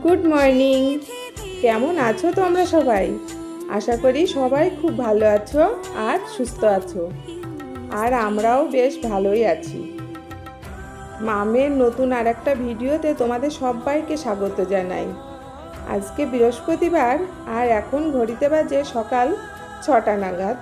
Good morning কেমন আছো তোমরা সবাই? আশা করি সবাই খুব ভালো আছো আর সুস্থ আছো। আর আমরাও বেশ ভালোই আছি। মামের নতুন আর একটা ভিডিওতে তোমাদের সবাইকে স্বাগত জানাই। আজকে বৃহস্পতিবার আর এখন ঘড়িতে বাজে সকাল ছটা নাগাদ।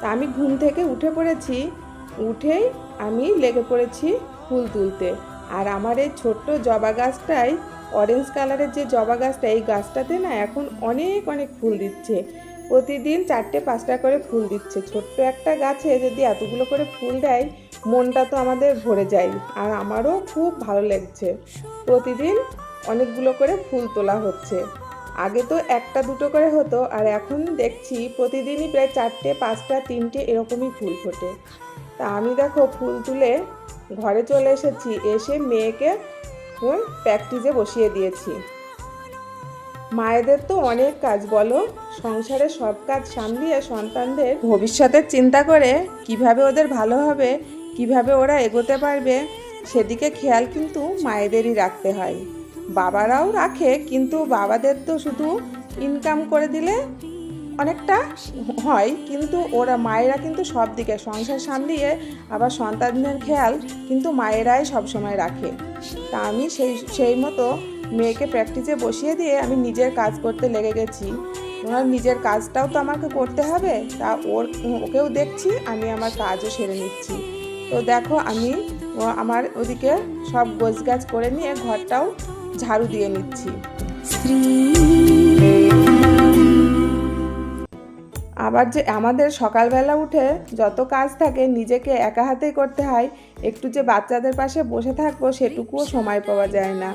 তা আমি ঘুম থেকে উঠে পড়েছি। উঠেই আমি লেগে পড়েছি ফুল তুলতে। আর আমার এই ছোট্ট জবা গাছটাই অরেঞ্জ কালারের যে জবা গাছটা, এই গাছটাতে না এখন অনেক অনেক ফুল দিচ্ছে। প্রতিদিন চারটে, পাঁচটা করে ফুল দিচ্ছে। ছোট্ট একটা গাছে যদি এতগুলো করে ফুল দেয়, মনটা তো আমাদের ভরে যায়। আর আমারও খুব ভালো লাগছে। প্রতিদিন অনেকগুলো করে ফুল তোলা হচ্ছে। আগে তো একটা, দুটো করে হতো। আর এখন দেখছি প্রতিদিনই প্রায় চারটে, পাঁচটা, তিনটে এরকমই ফুল ফোটে। তা আমি দেখো ফুল তুলে ঘরে চলে এসেছি। এসে মেয়েকে প্র্যাকটিসে বসিয়ে দিয়েছি। মায়েদের তো অনেক কাজ, বলো? সংসারে সব কাজ সামলিয়ে সন্তানদের ভবিষ্যতের চিন্তা করে কীভাবে ওদের ভালো হবে, কীভাবে ওরা এগোতে পারবে, সেদিকে খেয়াল কিন্তু মায়েদেরই রাখতে হয়। বাবারাও রাখে, কিন্তু বাবাদের তো শুধু ইনকাম করে দিলে অনেকটা হয়, কিন্তু ওরা মায়েরা কিন্তু সব দিকে সংসার সামলিয়ে, আবার সন্তানদের খেয়াল কিন্তু মায়েরাই সবসময় রাখে। তা আমি সেই সেই মতো মেয়েকে প্র্যাকটিসে বসিয়ে দিয়ে আমি নিজের কাজ করতে লেগে গেছি। ওনার নিজের কাজটাও তো আমাকে করতে হবে, তা ওর, ওকেও দেখছি, আমি আমার কাজও সেরে নিচ্ছি। তো দেখো আমি আমার ওদিকে সব গোছ গাছ করে নিয়ে ঘরটাও ঝাড়ু দিয়ে নিচ্ছি। আবার যে আমাদের সকালবেলা উঠে যত কাজ থাকে নিজেকে একা হাতেই করতে হয়, একটু যে বাচ্চাদের পাশে বসে থাকব সেটুকুও সময় পাওয়া যায় না।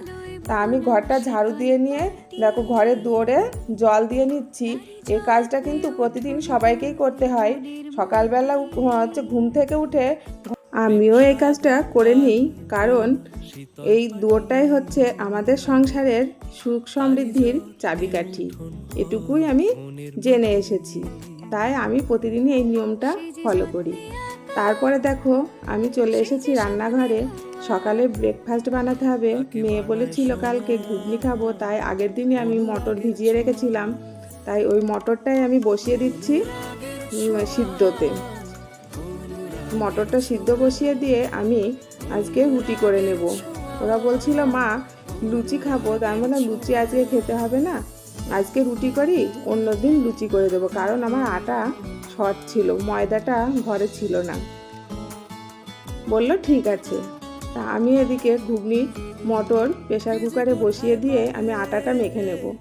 তা আমি ঘরটা ঝাড়ু দিয়ে নিয়ে, দেখো ঘরে দৌড়ে জল দিয়ে নিচ্ছি। এই কাজটা কিন্তু প্রতিদিন সবাইকেই করতে হয়। সকালবেলা হচ্ছে ঘুম থেকে উঠে আমিও এই কাজটা করে নিই, কারণ এই দুয়োটাই হচ্ছে আমাদের সংসারের সুখ সমৃদ্ধির চাবিকাঠি। এটুকুই আমি জেনে এসেছি। তাই আমি প্রতিদিনই এই নিয়মটা ফলো করি। তারপরে দেখো, আমি চলে এসেছি রান্নাঘরে। সকালে ব্রেকফাস্ট বানাতে হবে। মেয়ে বলেছিল, কালকে ঘুগনি খাব। তাই আগের দিনই আমি মটর ভিজিয়ে রেখেছিলাম। তাই ওই মটরটাই আমি বসিয়ে দিচ্ছি সিদ্ধতে। মটরটা সিদ্ধ বসিয়ে দিয়ে আমি আজকে রুটি করে নেব। ওরা বলছিল, মা, লুচি খাব, তার মানে লুচি আজকে খেতে হবে না। আজকে রুটি করি, অন্য দিন লুচি করে দেবো। কারণ আমার আটা শর্ট ছিল, ময়দাটা ঘরে ছিল না। বলল, ঠিক আছে। তা আমি এদিকে ঘুগনি, মটর, প্রেসার কুকারে বসিয়ে দিয়ে আমি আটাটা মেখে নেব।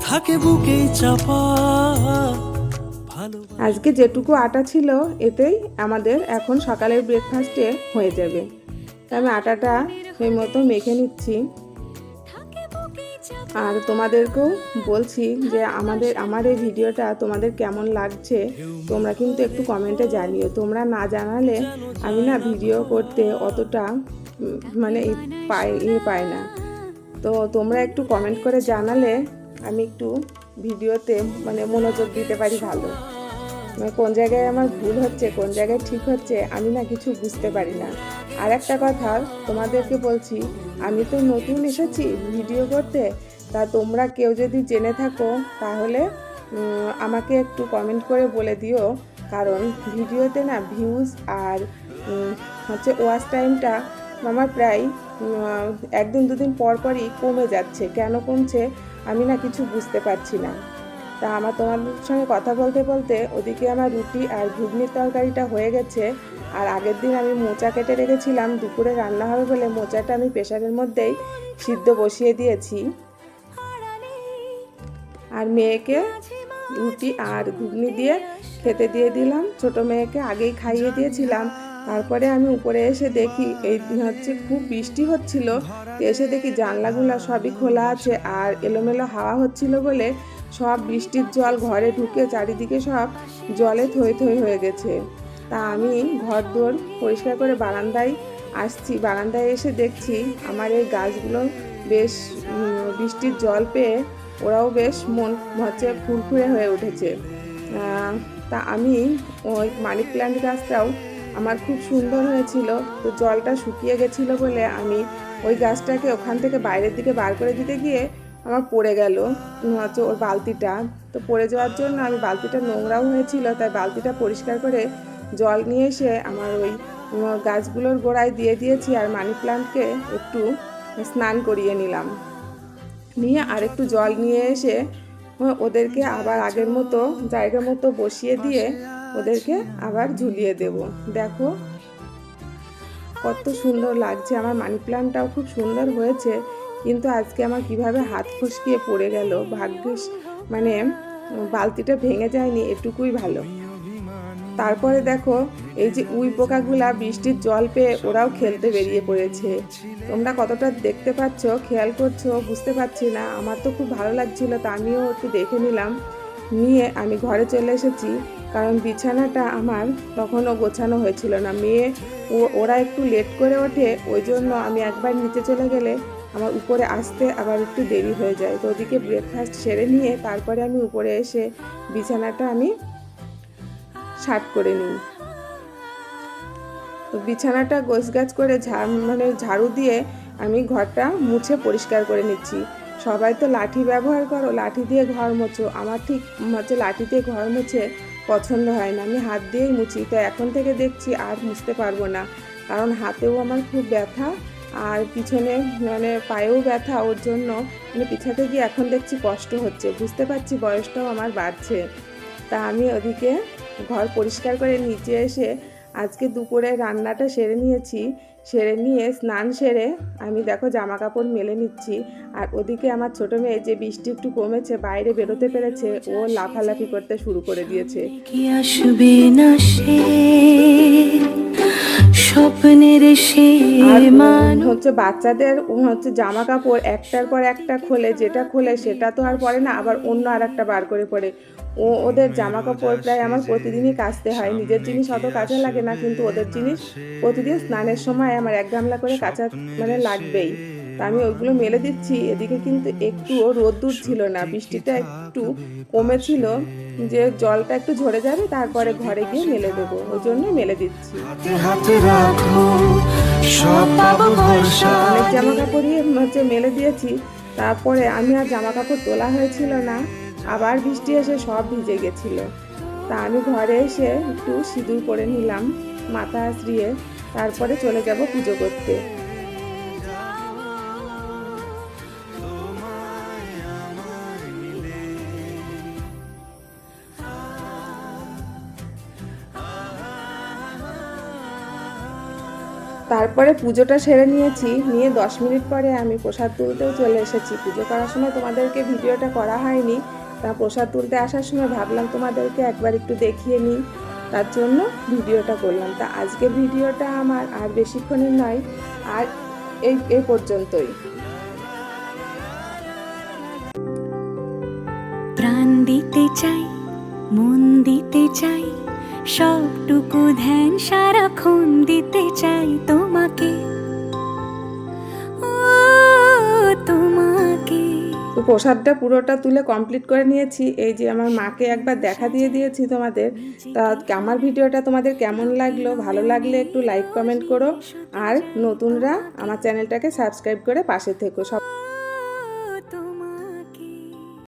থাকে বুকেই চাপা। আজকে যেটুকু আটা ছিল, এতেই আমাদের এখন সকালের ব্রেকফাস্টে হয়ে যাবে। আমি আটাটা সেই মতো মেখে নিচ্ছি। আর তোমাদেরকেও বলছি যে আমাদের, আমার এই ভিডিওটা তোমাদের কেমন লাগছে, তোমরা কিন্তু একটু কমেন্টে জানিও। তোমরা না জানালে আমি না ভিডিও করতে অতটা মানে পাই ইয়ে পাই না। তো তোমরা একটু কমেন্ট করে জানালে আমি একটু ভিডিওতে মানে মনোযোগ দিতে পারি ভালো। মানে কোন জায়গায় আমার ভুল হচ্ছে, কোন জায়গায় ঠিক হচ্ছে, আমি না কিছু বুঝতে পারি না। আর একটা কথা, তোমাদেরকে বলছি, আমি তো নতুন এসেছি ভিডিও করতে, তা তোমরা কেউ যদি জেনে থাকো, তাহলে আমাকে একটু কমেন্ট করে বলে দিও। কারণ ভিডিওতে না ভিউজ আর হচ্ছে ওয়াচ টাইমটা আমার প্রায় একদিন দুদিন পর পরই কমে যাচ্ছে। কেন কমছে? আমি না কিছু বুঝতে পারছি না। তা আমার তোমাদের সঙ্গে কথা বলতে বলতে ওদিকে আমার রুটি আর ঘুগনির তরকারিটা হয়ে গেছে। আর আগের দিন আমি মোচা কেটে রেখেছিলাম, দুপুরে রান্না হবে বলে মোচাটা আমি প্রেশারের মধ্যেই সিদ্ধ বসিয়ে দিয়েছি। আর মেয়েকে রুটি আর ঘুগনি দিয়ে খেতে দিয়ে দিলাম। ছোট মেয়েকে আগেই খাইয়ে দিয়েছিলাম। তারপরে আমি উপরে এসে দেখি, এই দিন হচ্ছে খুব বৃষ্টি হচ্ছিল। এসে দেখি জানলাগুলো সবই খোলা আছে আর এলোমেলো হাওয়া হচ্ছিল বলে সব বৃষ্টির জল ঘরে ঢুকে চারিদিকে সব জলে থই থই হয়ে গেছে। তা আমি ঘর দোর পরিষ্কার করে বারান্দায় আসছি। বারান্দায় এসে দেখছি আমার এই গাছগুলো বেশ বৃষ্টির জল পেয়ে ওরাও বেশ মন হচ্ছে ফুরফুরে হয়ে উঠেছে। তা আমি ওই মানি প্ল্যান্ট গাছটাও আমার খুব সুন্দর হয়েছিল। তো জলটা শুকিয়ে গেছিল বলে আমি ওই গাছটাকে ওখান থেকে বাইরের দিকে বার করে দিতে গিয়ে আমার পড়ে গেল হচ্ছে ওর বালতিটা। তো পড়ে যাওয়ার জন্য আমি বালতিটা নোংরাও হয়েছিল, তাই বালতিটা পরিষ্কার করে জল নিয়ে এসে আমার ওই গাছগুলোর গোড়ায় দিয়ে দিয়েছি আর মানি প্লান্টকে একটু স্নান করিয়ে নিলাম। নিয়ে আর একটু জল নিয়ে এসে ওদেরকে আবার আগের মতো, জায়গা মতো বসিয়ে দিয়ে ওদেরকে আবার ঝুলিয়ে দেব। দেখো, কত সুন্দর লাগছে, আমার মানি প্লান্টটাও খুব সুন্দর হয়েছে। কিন্তু আজকে আমার কীভাবে হাত ফসকিয়ে পড়ে গেল, ভাগ্যিস মানে বালতিটা ভেঙে যায়নি, এটুকুই ভালো। তারপরে দেখো, এই যে উই পোকাগুলা, বৃষ্টির জল পেয়ে ওরাও খেলতে বেরিয়ে পড়েছে। তোমরা কতটা দেখতে পাচ্ছ, খেয়াল করছ, বুঝতে পারছি না। আমার তো খুব ভালো লাগছিল, তা আমিও একটু দেখে নিলাম। নিয়ে আমি ঘরে চলে এসেছি। কারণ বিছানাটা আমার তখনও গোছানো হয়েছিল না। মেয়ে ওরা একটু লেট করে ওঠে, ওই জন্য আমি একবার নিচে চলে গেলে আমার উপরে আসতে আবার একটু দেরি হয়ে যায়। তো ওদিকে ব্রেকফাস্ট সেরে নিয়ে তারপরে আমি উপরে এসে বিছানাটা আমি শার্ট করে নিই। তো বিছানাটা গোছগাছ করে ঝা- মানে ঝাড়ু দিয়ে আমি ঘরটা মুছে পরিষ্কার করে নিচ্ছি। সবাই তো লাঠি ব্যবহার করো, লাঠি দিয়ে ঘর মোছো। আমার ঠিক হচ্ছে লাঠি দিয়ে ঘর মুছে পছন্দ হয় না। আমি হাত দিয়েই মুছি। তো এখন থেকে দেখছি আর মুছতে পারব না। কারণ হাতেও আমার খুব ব্যথা আর পিছনে মানে পায়েও ব্যথা। ওর জন্য মানে পিছাতে গিয়ে এখন দেখছি কষ্ট হচ্ছে। বুঝতে পারছি বয়সটাও আমার বাড়ছে। তা আমি ওদিকে ঘর পরিষ্কার করে নিচে এসে আজকে দুপুরে রান্নাটা সেরে নিয়েছি। সেরে নিয়ে স্নান সেরে আমি দেখো জামা কাপড় মেলে নিচ্ছি। আর ওদিকে আমার ছোট মেয়ে যে বৃষ্টি একটু কমেছে বাইরে বেরোতে পেরেছে ও লাফালাফি করতে শুরু করে দিয়েছে। আসবে না সে? স্বপ্নের হচ্ছে বাচ্চাদের হচ্ছে জামা কাপড় একটার পর একটা খোলে যেটা খোলে সেটা তো আর পরে না আবার অন্য আর একটা বার করে পরে। ও ওদের জামা কাপড় প্রায় আমার প্রতিদিনই কাচতে হয়। নিজের জিনিস অত কাঁচা লাগে না কিন্তু ওদের জিনিস প্রতিদিন স্নানের সময় আমার এক গামলা করে কাঁচা মানে লাগবেই। তা আমি ওইগুলো মেলে দিচ্ছি। এদিকে কিন্তু একটুও রোদ্দুর ছিল না বৃষ্টিটা একটু কমেছিল। যে জলটা একটু ঝরে যাবে তারপরে ঘরে গিয়ে মেলে দেবো। ওই জন্য মেলে দিচ্ছি। অনেক জামা কাপড়ই হচ্ছে মেলে দিয়েছি। তারপরে আমি আর জামা কাপড় তোলা হয়েছিল না। আবার বৃষ্টি এসে সব ভিজে গেছিল। তা আমি ঘরে এসে একটু সিঁদুর করে নিলাম, মাথা আশ্রিয়ে তারপরে চলে যাব পুজো করতে। তারপরে পুজোটা সেরে নিয়েছি, নিয়ে দশ মিনিট পরে আমি প্রসাদ তুলতেও চলে এসেছি। পুজো করার সময় তোমাদেরকে ভিডিওটা করা হয়নি তা প্রসাদ তুলতে আসার সময় ভাবলাম তোমাদেরকে একবার একটু দেখিয়ে নিই। তার জন্য ভিডিওটা করলাম। তা আজকে ভিডিওটা আমার আর বেশিক্ষণের নয়, আর এই, এ পর্যন্তই। প্রাণ দিতে চাই, মন দিতে চাই, সবটুকু ধ্যান সারাক্ষণ দিতে চাই তোমাকে। তো প্রসাদটা পুরোটা তুলে কমপ্লিট করে নিয়েছি। এই যে আমার মাকে একবার দেখা দিয়ে দিয়েছি তোমাদের। তা আমার ভিডিওটা তোমাদের কেমন লাগল, ভালো লাগলে একটু লাইক কমেন্ট করো। আর নতুনরা আমার চ্যানেলটাকে সাবস্ক্রাইব করে পাশে থেকো। সব